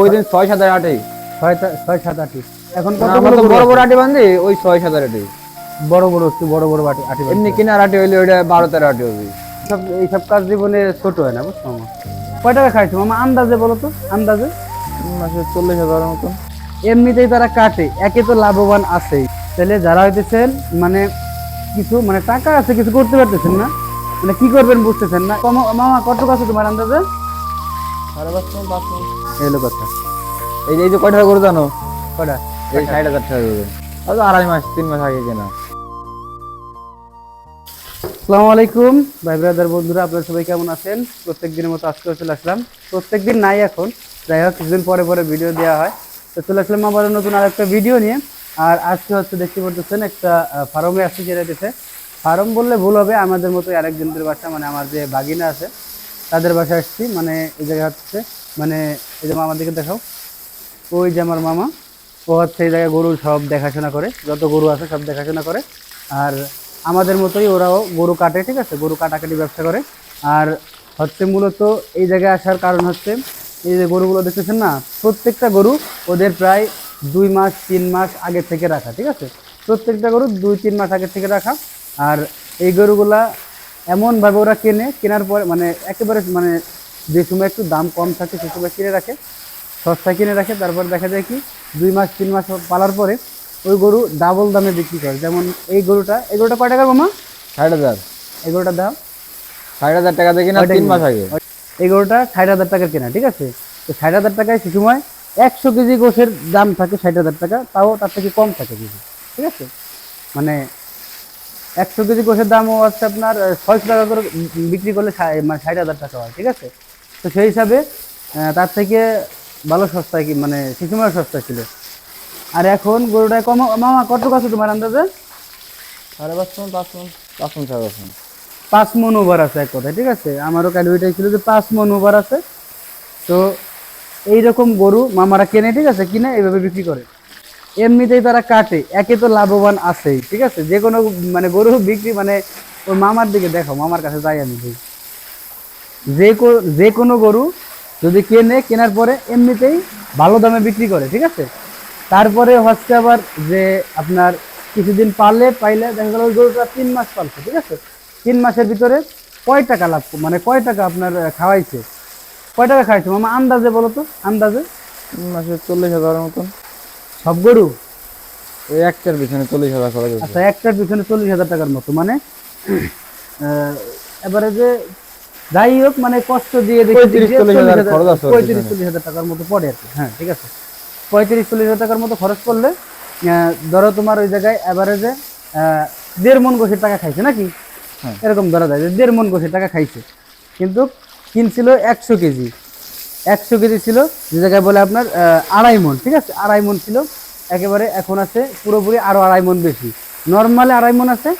ওই দিন ছয় সাত আটে। ছয় ছয় সাত আটি। এখন কত বড় বড় আটি বান্ধি? ওই ছয় সাত আটে। বড় বড় একটু বড় বড় বাটি আটি এমনি কিনার আটি হইলে ওইটা বারো তেরো আটি হবে। সব এইসব কাজ জীবনে ছোট হয় না বুঝছ মামা? কয় টাকা খাইছো মামা? আন্দাজে বলো তো আন্দাজে। মাসে চল্লিশ হাজারের মতন এমনিতেই তারা কাটে একে তো লাভবান আছেই। তাহলে যারা হইতেছেন মানে কিছু মানে টাকা আছে কিছু করতে পারতেছেন না। মানে কি করবেন বুঝতেছেন না। মামা কত আছে তোমার আন্দাজে? সাড়ে পাঁচ মিনিট পাঁচ মিনিট এলো কথা। এই যে এই যে কয় টাকা করে জানো? কটা এই ষাট হাজার টাকা করে হয়তো আড়াই মাস তিন মাস আগে কেনা। আসসালামু আলাইকুম ভাই ব্রাদার বন্ধুরা আপনারা সবাই কেমন আছেন? প্রত্যেক দিনের মতো আজকেও চলে আসলাম। প্রত্যেক দিন নাই এখন যাই হোক কিছুদিন পরে পরে ভিডিও দেওয়া হয়। তো চলে আসলাম আবার নতুন আর একটা ভিডিও নিয়ে। আর আজকে হচ্ছে দেখতে পারতেছেন একটা ফার্মে আসছে যেটা ফার্ম বললে ভুল হবে আমাদের মতো আরেকজনদের বাসা মানে আমার যে বাগিনা আছে তাদের বাসায় আসছি মানে এই জায়গায় হচ্ছে মানে এই যে মামার দিকে দেখাও। ওই যে আমার মামা, ও হচ্ছে এই জায়গায় গরু সব দেখাশোনা করে, যত গরু আছে সব দেখাশোনা করে। আর আমাদের মতোই ওরাও গরু কাটে, ঠিক আছে? গরু কাটাকাটি ব্যবসা করে। আর হচ্ছে মূলত এই জায়গায় আসার কারণ হচ্ছে, এই যে গরুগুলো দেখতেছেন না, প্রত্যেকটা গরু ওদের প্রায় দুই মাস, তিন মাস আগে থেকে রাখা, ঠিক আছে? প্রত্যেকটা গরু দুই, তিন মাস আগে থেকে রাখা। আর এই গরুগুলা এমনভাবে ওরা কেনে কেনার পরে মানে একেবারে মানে যে সময় একটু দাম কম থাকে সে সময় কিনে রাখে সস্তায় কিনে রাখে তারপর দেখা যায় কি দুই মাস তিন মাস পালার পরে ওই গরু ডাবল দামে বিক্রি করে। যেমন এই গরুটা এই গরুটা কয় টাকার মামা? ষাট হাজার। এই গরুটার দাম? ষাট হাজার টাকা দিয়ে কিনা তিন মাস আগে। এই গরুটা ষাট হাজার টাকার কেনা ঠিক আছে? তো ষাট হাজার টাকায় সে সময় একশো কেজি গোশের দাম থাকে ষাট হাজার টাকা তাও তার থেকে কম থাকে কেজি ঠিক আছে? মানে একশো কেজি গোশের দামও হচ্ছে আপনার ছয়শো টাকা করে বিক্রি করলে মানে ষাট হাজার টাকা হয় ঠিক আছে? তো সেই হিসাবে তার থেকে ভালো সস্তায় কি মানে সময় সস্তা ছিল। আর এখন গরুটায় কম মামা কত আছে তোমার আন্দাজে? সাড়ে পাঁচ মিনিট পাঁচ মিনিট পাঁচ মিনিট সাড়ে পাঁচ মিনিট পাঁচ মন ওভার আছে এক কথায় ঠিক আছে? আমারও কালি ওইটাই ছিল যে পাঁচ মন ওভার আছে। তো এইরকম গরু মামারা কেনে ঠিক আছে? কিনে এইভাবে বিক্রি করে। এমনিতেই তারা কাটে, একে তো লাভবান আছেই, ঠিক আছে? যে কোনো মানে গরু বিক্রি মানে ওই মামার দিকে দেখো, মামার কাছে যাই আমি যে যে কোনো গরু যদি কেনে, কেনার পরে এমনিতেই ভালো দামে বিক্রি করে, ঠিক আছে? তারপরে হচ্ছে আবার যে আপনার কিছুদিন পারলে, পাইলে দেখা গেল ওই গরুটা তিন মাস পালছে, ঠিক আছে? তিন মাসের ভিতরে কয় টাকা লাভ মানে কয় টাকা আপনার খাওয়াইছে? কয় টাকা খাওয়াইছে? মামা, আন্দাজে বলো তো, আন্দাজে। তিন মাসে চল্লিশ হাজারের মতন। সব গরু? ওই একটার পিছনে চল্লিশ হাজার খরচ আচ্ছা একটার পিছনে চল্লিশ হাজার টাকার মতো মানে এবারে যে যাই হোক মানে কষ্ট দিয়ে দেখে পঁয়ত্রিশ, চল্লিশ হাজার 40 খরচ আছে ওর পঁয়ত্রিশ পিছনে। চল্লিশ হাজার টাকার মতো পড়ে আর হ্যাঁ ঠিক আছে। পঁয়ত্রিশ চল্লিশ হাজার টাকার মতো খরচ করলে ধরো তোমার ওই জায়গায় অ্যাভারেজে দেড় মন গোছের টাকা খাইছে নাকি? হ্যাঁ। এরকম ধরা যায় যে দেড় মন গোছের টাকা খাইছে। কিন্তু কিনছিল একশো কেজি। একশো কেজি ছিল যে জায়গায় বলে আপনার আড়াই মন ঠিক আছে? আড়াই মন ছিল। একেবারে এখন আছে পুরোপুরি আরও আড়াই মন বেশি। নর্মালি আড়াই মন আছে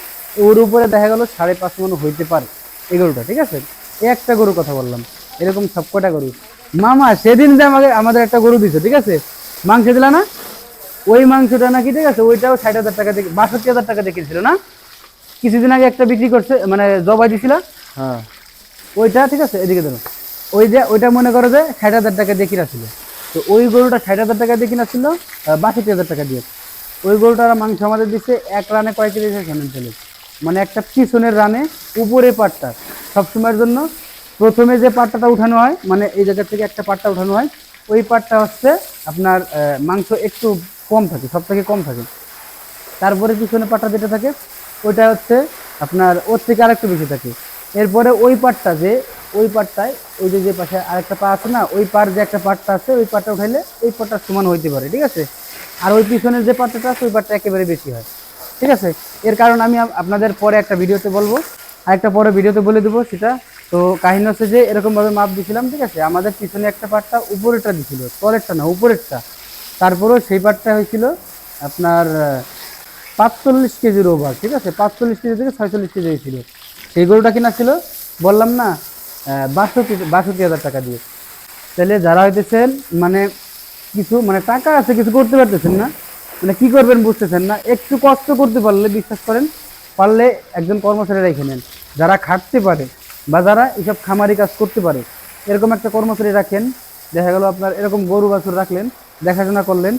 ওর উপরে দেখা গেল সাড়ে পাঁচ মন হইতে পারে এই গরুটা ঠিক আছে? এই একটা গরুর কথা বললাম এরকম সব কটা গরু? মামা সেদিন যে আমাকে আমাদের একটা গরু দিছে ঠিক আছে? মাংস দিলা না? ওই মাংসটা নাকি ঠিক আছে? ওইটাও ষাট হাজার টাকা দিয়ে বাষট্টি হাজার টাকা দিয়ে কিনছিল না? কিছুদিন আগে একটা বিক্রি করছে মানে জবাই দিছিল? হ্যাঁ। ওইটা ঠিক আছে? এদিকে ধরো। ওই যে, ওইটা মনে করো যে ষাট হাজার টাকা দিয়ে কিনা ছিল। তো ওই গরুটা ষাট হাজার টাকা দিয়ে কিনা ছিল বাষট্টি হাজার টাকা দিয়ে। ওই গরুটার মাংস আমাদের দিচ্ছে এক রানে কয় কেজি শোনেন চলে মানে একটা পিছনের রানে, উপরে পাটটা। সবসময়ের জন্য প্রথমে যে পাট্টাটা উঠানো হয় মানে এই জায়গা থেকে একটা পাট্টা উঠানো হয়, ওই পাটটা হচ্ছে আপনার মাংস একটু কম থাকে, সব থেকে কম থাকে। তারপরে পিছনে পাটটা যেটা থাকে, ওইটা হচ্ছে আপনার ওর থেকে আরেকটু বেশি থাকে। এরপরে ওই পাটটা যে ওই পাটটায়, ওই যে যে পাশে আরেকটা পা আছে না, ওই পার যে একটা পাটটা আছে, ওই পাটটা উঠাইলে ওই পাটটা সমান হইতে পারে, ঠিক আছে? আর ওই পিছনের যে পাটটা আছে, ওই পাটটা একেবারে বেশি হয়, ঠিক আছে? এর কারণ আমি আপনাদের পরে একটা ভিডিওতে বলব। আর একটা পরে ভিডিওতে বলে দেবো সেটা। তো কাহিনী হচ্ছে যে, এরকমভাবে মাপ দিছিলাম, ঠিক আছে? আমাদের পিছনে একটা পাটটা উপরেরটা দিছিল, তলেরটা না, উপরেরটা। তারপরেও সেই পাটটা হয়েছিল আপনার পাঁচচল্লিশ কেজির ওভার ঠিক আছে? পাঁচচল্লিশ কেজি থেকে ছয়চল্লিশ কেজি হয়েছিল। সেই গরুটা কিনা ছিল, বললাম না বাষট্টি বাষট্টি হাজার টাকা দিয়ে। তাহলে যারা হইতেছেন মানে কিছু মানে টাকা আছে, কিছু করতে পারতেছেন না মানে কি করবেন বুঝতেছেন না, একটু কষ্ট করতে পারলে, বিশ্বাস করেন, পারলে একজন কর্মচারী রেখে নেন। যারা খাটতে পারে বা যারা এইসব খামারি কাজ করতে পারে, এরকম একটা কর্মচারী রাখেন, দেখা গেল আপনার এরকম গরু বাছুর রাখলেন, দেখাশোনা করলেন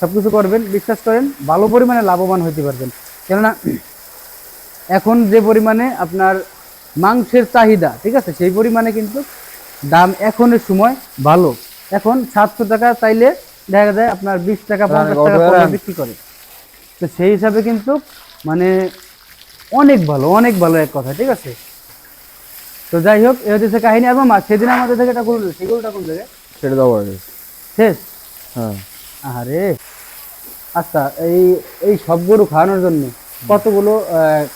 সব কিছু করবেন, বিশ্বাস করেন, ভালো পরিমাণে লাভবান হতে পারবেন। কেননা এখন যে পরিমাণে আপনার মাংসের চাহিদা ঠিক আছে? সেই পরিমাণে কিন্তু দাম এখনের সময় ভালো। এখন সাতশো টাকা চাইলে দেখা যায় আপনার বিশ টাকা পঞ্চাশ টাকা বিক্রি করে। তো সেই হিসাবে কিন্তু মানে অনেক ভালো অনেক ভালো এক কথা ঠিক আছে? তো যাই হোক এ হচ্ছে কাহিনী। আর মামা সেদিন আমাদের থেকে একটা গরু সেই গরুটা কোন জায়গায়? ছেড়ে দেওয়া হয়ে শেষ? হ্যাঁ। আরে আচ্ছা এই এই সব গরু খাওয়ানোর জন্য কতগুলো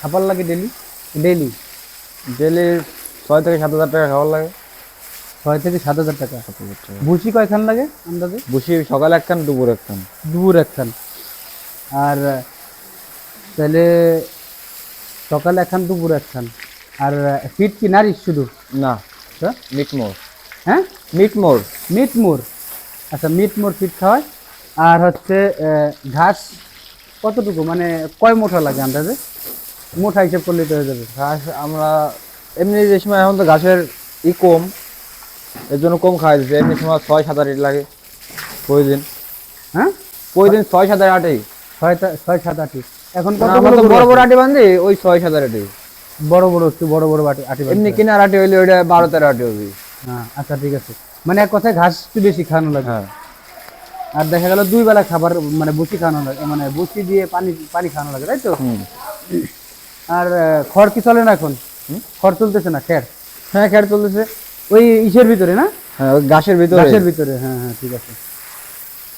খাবার লাগে ডেলি ডেলি ডেলি ছয় থেকে সাত হাজার টাকা খাওয়ার লাগে। ছয় থেকে সাত হাজার টাকা। সাত হাজার টাকা। ভুসি কয়খান লাগে আন্দাজে? বসি সকালে একখান দুপুর একখান দুপুর একখান আর তাহলে সকালে একখান দুপুর একখান আর ফিট কি নারিশ শুধু? না। হ্যাঁ? Meat more. হ্যাঁ? Meat more. Meat more. আচ্ছা মিট মোর ফিট খাওয়ায়। আর হচ্ছে আহ, ঘাস কতটুকু? মানে কয় মোটা লাগে আন্দাজে? মোটা হিসেব করলে তো হয়ে যাবে। ঘাস আমরা এমনি যে সময় এখন তো ঘাসের ই কম এর জন্য কম খাওয়া দিচ্ছে এমনি সময় ছয় সাত আট লাগে প্রতিদিন। হ্যাঁ? প্রতিদিন ছয় সাত আটই ছয় ছয় সাত আটি এখন আমরা তো বড় বড় আটি বান্ধি? ওই ছয় সাত আট আটই বড় বড় একটু বড় বড় বাটি আটি এমনি। কিনার আটি হইলে ওইটা বারো তেরো আটি হবে। হ্যাঁ আচ্ছা ঠিক আছে। মানে এক কথায় ঘাস একটু বেশি খাওয়ানো লাগে। হ্যাঁ। আর দেখা গেল দুই বেলা খাবার মানে বুসি খাওয়ানো লাগে মানে বুসি দিয়ে পানি পানি খাওয়ানো লাগে তাই তো? আর খড় কি চলে না এখন? খড় চলতেছে না খের। হ্যাঁ খেয়ার চলতেছে। ওই ইসের ভিতরে না? হ্যাঁ ঘাসের ভিতরে। ঘাসের ভিতরে হ্যাঁ হ্যাঁ ঠিক আছে।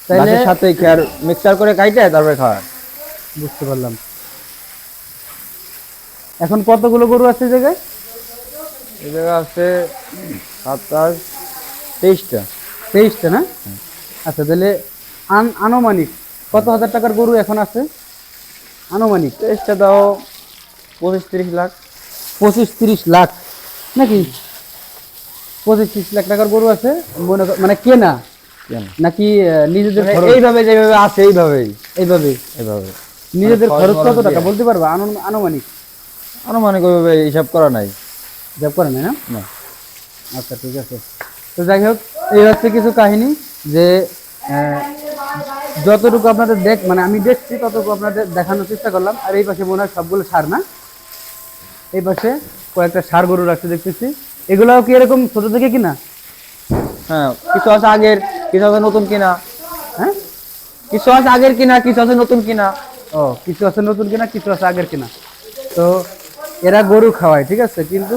ঘাসের সাথে খেয়ার মিক্সচার করে কাইটে তারপরে খাওয়া। বুঝতে পারলাম। এখন কতগুলো গরু আছে জায়গায়? এই জায়গা আছে সাতাশ তেইশটা। তেইশটা না? আচ্ছা তাহলে আন আনুমানিক কত হাজার টাকার গরু এখন আছে? আনুমানিক। তেইশটা দাও পঁচিশ তিরিশ লাখ। পঁচিশ তিরিশ লাখ? নাকি? পঁচিশ তিরিশ লাখ টাকার গরু আছে? মনে মানে কেনা? নাকি নিজেদের মানে এইভাবে যেভাবে আছে এইভাবেই। এইভাবে? এইভাবে। নিজেদের খরচ খরচ কত টাকা? বলতে পারবা? আনুমানিক। আনুমানিক ওইভাবে হিসাব করা নাই। জব করে না? না। আচ্ছা ঠিক আছে। তো যাই হোক এই হচ্ছে কিছু কাহিনী যে যতটুকু আপনাদের দেখ মানে আমি দেখছি ততটুকু আপনাদের দেখানোর চেষ্টা করলাম। আর এই পাশে মনে হয় সবগুলো সার না? এই পাশে কয়েকটা সার গরু রাখতে দেখতেছি। এগুলাও কি এরকম ছোট থেকে কিনা? হ্যাঁ কিছু আছে আগের কিছু আছে নতুন কিনা। হ্যাঁ? কিছু আছে আগের কিনা কিছু আছে নতুন কিনা। ও কিছু আছে নতুন কিনা কিছু আছে আগের কিনা। তো এরা গরু খাওয়ায় ঠিক আছে? কিন্তু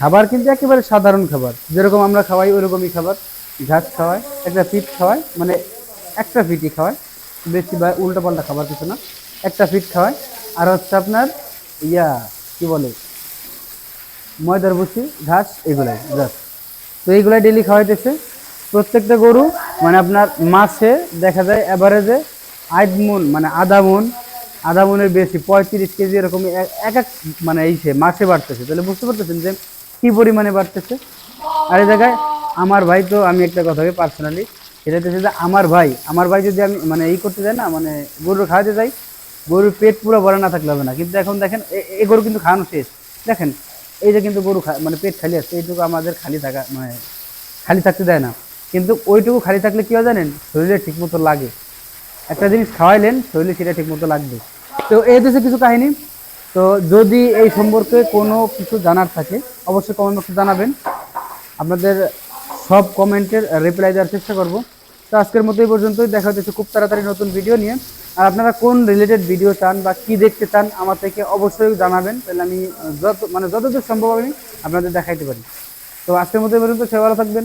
খাবার কিন্তু একেবারে সাধারণ খাবার। যেরকম আমরা খাওয়াই ওইরকমই খাবার। ঘাস খাওয়ায় একটা ফিট খাওয়ায় মানে একটা ফিটই খাওয়ায়। বেশি বা উল্টা পাল্টা খাবার কিছু না। একটা ফিট খাওয়ায়। আর হচ্ছে আপনার ইয়া কি বলে? ময়দার বসি ঘাস, এগুলাই ঘাস তো এইগুলাই ডেলি খাওয়াইতেছে। প্রত্যেকটা গরু মানে আপনার মাসে দেখা যায় অ্যাভারেজে আট মন মানে আধা মন, আধা মনের বেশি, পঁয়ত্রিশ কেজি এরকম এক- এক মানে এইসে মাসে বাড়তেছে। তাহলে বুঝতে পারতেছেন যে কী পরিমাণে বাড়তেছে? আর এই জায়গায় আমার ভাই তো, আমি একটা কথাকে পার্সোনালি সেটা হচ্ছে যে আমার ভাই আমার ভাই যদি আমি মানে এই করতে যাই না মানে গরুর খাওয়াতে যাই গরুর পেট পুরো ভরা না থাকলে হবে না। কিন্তু এখন দেখেন এই গরু কিন্তু খাওয়ানো শেষ। দেখেন, এই যে কিন্তু গরু মানে পেট খালি আছে, এইটুকু আমাদের খালি থাকা মানে খালি থাকতে দেয় না। কিন্তু ওইটুকু খালি থাকলে কি হয় জানেন? শরীরে ঠিকমতো লাগে। একটা জিনিস খাওয়াইলেন, শরীরে সেটা ঠিকমতো লাগবে। তো এই দেশে কিছু কাহিনী। তো যদি এই সম্পর্কে কোনো কিছু জানার থাকে, অবশ্যই কমেন্ট বক্সে জানাবেন। আপনাদের সব কমেন্টের রিপ্লাই দেওয়ার চেষ্টা করব। তো আজকের মতো এই পর্যন্তই। দেখা হচ্ছে খুব তাড়াতাড়ি নতুন ভিডিও নিয়ে। আর আপনারা কোন রিলেটেড ভিডিও চান বা কি দেখতে চান আমার থেকে অবশ্যই জানাবেন। তাহলে আমি যত মানে যতদূর সম্ভব আমি আপনাদের দেখাইতে পারি। তো আজকের মধ্যে পর্যন্ত সে ভালো থাকবেন।